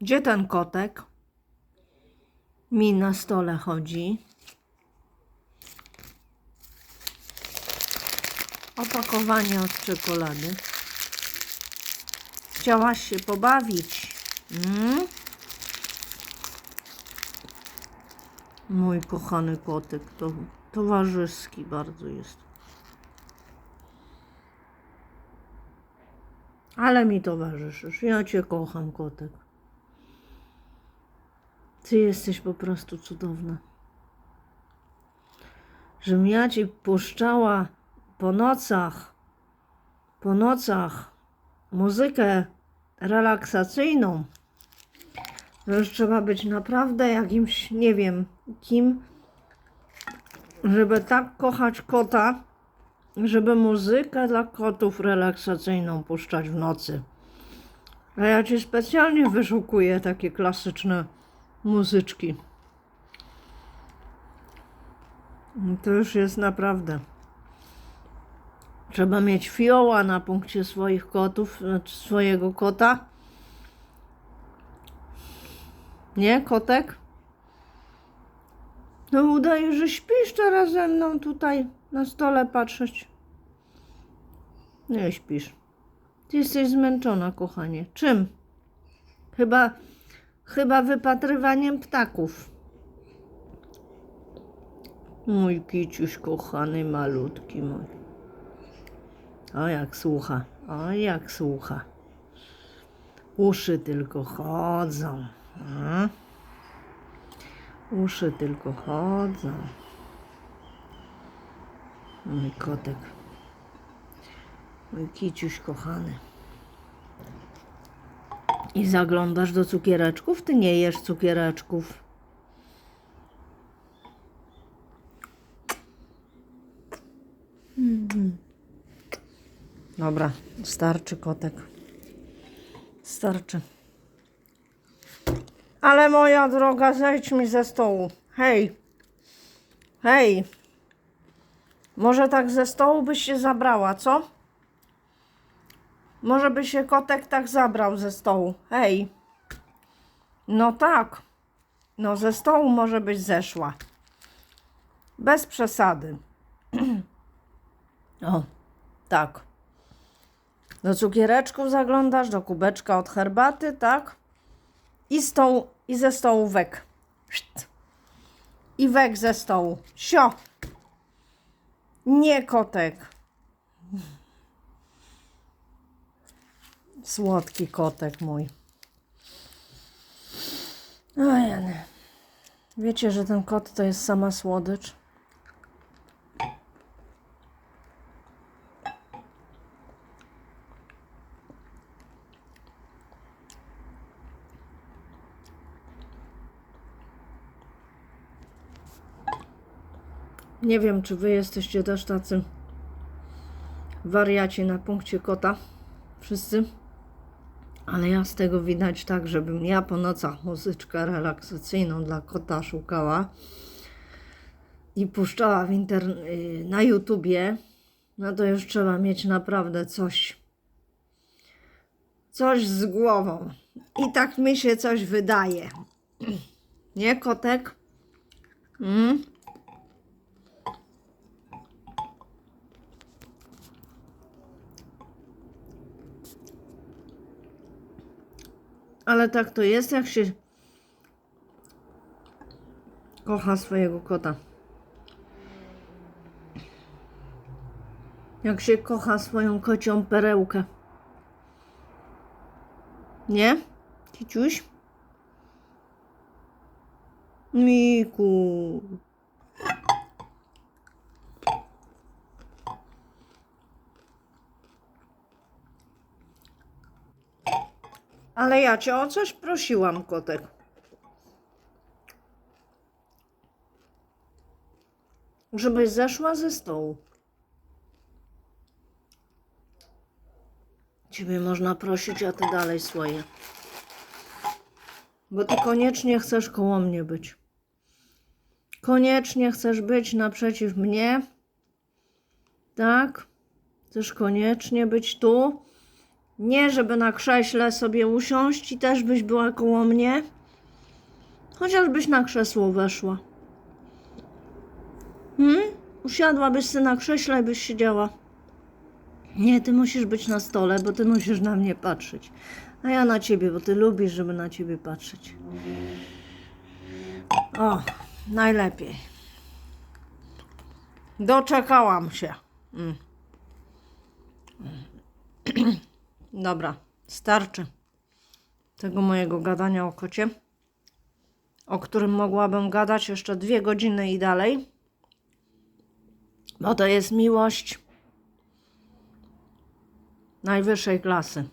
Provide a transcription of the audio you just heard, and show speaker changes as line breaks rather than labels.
Gdzie ten kotek? Mi na stole chodzi. Opakowanie od czekolady. Chciałaś się pobawić. Mm? Mój kochany kotek to towarzyski bardzo jest. Ale mi towarzyszysz. Ja cię kocham, kotek. Ty jesteś po prostu cudowna. Żebym ja ci puszczała po nocach, po nocach muzykę relaksacyjną. Już trzeba być naprawdę jakimś, nie wiem, kim, żeby tak kochać kota, żeby muzykę dla kotów relaksacyjną puszczać w nocy. A ja ci specjalnie wyszukuję takie klasyczne muzyczki. To już jest naprawdę. Trzeba mieć fioła na punkcie swoich kotów, znaczy swojego kota. Nie, kotek? No udaje, że śpisz teraz ze mną tutaj na stole patrzeć. Nie śpisz. Ty jesteś zmęczona, kochanie. Czym? Chyba, chyba wypatrywaniem ptaków. Mój kiciuś kochany, malutki mój. O jak słucha, o jak słucha. Uszy tylko chodzą. A? Uszy tylko chodzą. Mój kotek. Mój kiciuś kochany. I zaglądasz do cukiereczków? Ty nie jesz cukiereczków. Dobra, starczy kotek. Starczy. Ale moja droga, zejdź mi ze stołu. Hej. Hej. Może tak ze stołu byś się zabrała, co? Może by się kotek tak zabrał ze stołu. Hej. No tak. No ze stołu może byś zeszła. Bez przesady. o, tak. Do cukiereczków zaglądasz, do kubeczka od herbaty, tak? I stołu, i ze stołu wek. I wek ze stołu. Sio. Nie kotek. Słodki kotek mój. Ojej. Wiecie, że ten kot to jest sama słodycz? Nie wiem, czy wy jesteście też tacy wariaci na punkcie kota. Wszyscy. Ale ja z tego widać tak, żebym ja po nocach muzyczkę relaksacyjną dla kota szukała i puszczała w inter... y, na YouTubie, no to już trzeba mieć naprawdę coś. Coś z głową. I tak mi się coś wydaje. Nie, kotek? Mm? Ale tak to jest, jak się kocha swojego kota. Jak się kocha swoją kocią perełkę. Nie? Kiciuś? Miku. Ale ja cię o coś prosiłam, kotek. Żebyś zeszła ze stołu. Ciebie można prosić, a ty dalej swoje. Bo ty koniecznie chcesz koło mnie być. Koniecznie chcesz być naprzeciw mnie. Tak? Chcesz koniecznie być tu Nie, żeby na krześle sobie usiąść i też byś była koło mnie. Chociażbyś na krzesło weszła. Hmm? Usiadłabyś sobie na krześle i byś siedziała. Nie, ty musisz być na stole, bo ty musisz na mnie patrzeć. A ja na ciebie, bo ty lubisz, żeby na ciebie patrzeć. O, najlepiej. Doczekałam się. Mm. Dobra, starczy tego mojego gadania o kocie, o którym mogłabym gadać jeszcze dwie godziny i dalej, bo to jest miłość najwyższej klasy.